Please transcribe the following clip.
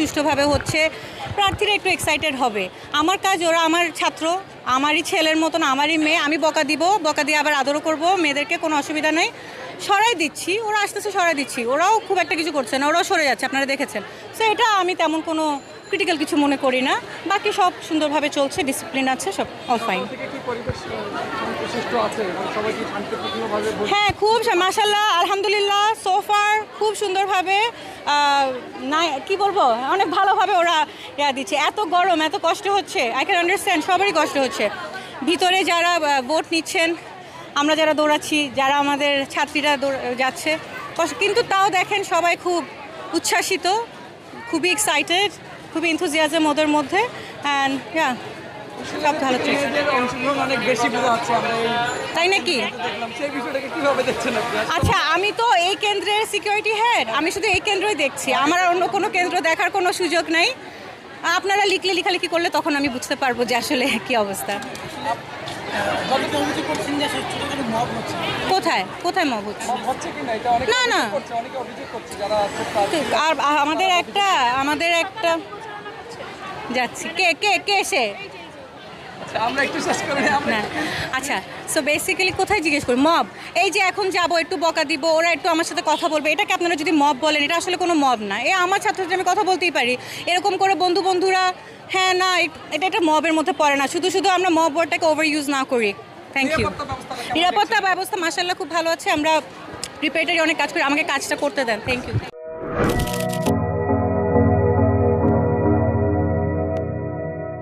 সুষ্ঠুভাবে হচ্ছে, প্রার্থীরা একটু এক্সাইটেড হবে। আমার কাজ ওরা আমার ছাত্র, আমারই ছেলের মতন, আমারই মেয়ে, আমি বকা দিব, বকা দিয়ে আবার আদরও করব, মেয়েদেরকে কোনো অসুবিধা নেই। সরাই দিচ্ছি, ওরা আস্তে আস্তে সরাই দিচ্ছি। ওরাও খুব একটা কিছু করছে না, ওরাও সরে যাচ্ছে, আপনারা দেখেছেন। সো এটা আমি তেমন কোনো ক্রিটিক্যাল কিছু মনে করি না। বাকি সব সুন্দরভাবে চলছে ডিসিপ্লিন আছে সব অল ফাইন হ্যাঁ খুব মাসাল্লাহ আলহামদুলিল্লাহ সোফার খুব সুন্দরভাবে না কি বলব অনেক ভালোভাবে ওরা ইয়া দিচ্ছে। এত গরম এত কষ্ট হচ্ছে আই ক্যান আন্ডারস্ট্যান্ড সবারই কষ্ট হচ্ছে। ভিতরে যারা ভোট নিচ্ছেন আমরা যারা দৌড়াচ্ছি যারা আমাদের ছাত্রীরা দৌড়- যাচ্ছে কিন্তু তাও দেখেন সবাই খুব উচ্ছ্বাসিত খুবই এক্সাইটেড খুবই ইনথুজিয়াজম ওদের মধ্যে অ্যান্ড হ্যাঁ সব ভালো চলছে। অনেক বেশি তাই নাকি? আচ্ছা আমি তো এই কেন্দ্রের সিকিউরিটি হেড আমি শুধু এই কেন্দ্রই দেখছি। আমার আর অন্য কোনো কেন্দ্র দেখার কোনো সুযোগ নাই। আপনারা লিখলে লেখালেখি করলে তখন আমি বুঝতে পারব যে আসলে কি অবস্থা। কোথায়? কোথায় মব হচ্ছে? না? না, আর আমাদের একটা আমাদের একটা যাচ্ছি। কে কে কে সে আচ্ছা, আচ্ছা সো বেসিক্যালি কোথায় জিজ্ঞেস করি? মব। এই যে এখন যাব একটু বকা দিব ওরা একটু আমার সাথে কথা বলবে। এটাকে আপনারা যদি মব বলেন এটা আসলে কোনো মব না। এ আমার ছাত্রদের আমি কথা বলতেই পারি এরকম করে বন্ধু বন্ধুরা হ্যাঁ না এটা একটা মবের মধ্যে পড়ে না। শুধু শুধু আমরা মব ওয়ার্ডটাকে ওভার ইউজ না করি। থ্যাংক ইউ নিরাপত্তা নিরাপত্তা ব্যবস্থা মাসাল্লাহ খুব ভালো আছে। আমরা প্রিপেয়ারি অনেক কাজ করি আমাকে কাজটা করতে দেন। Thank you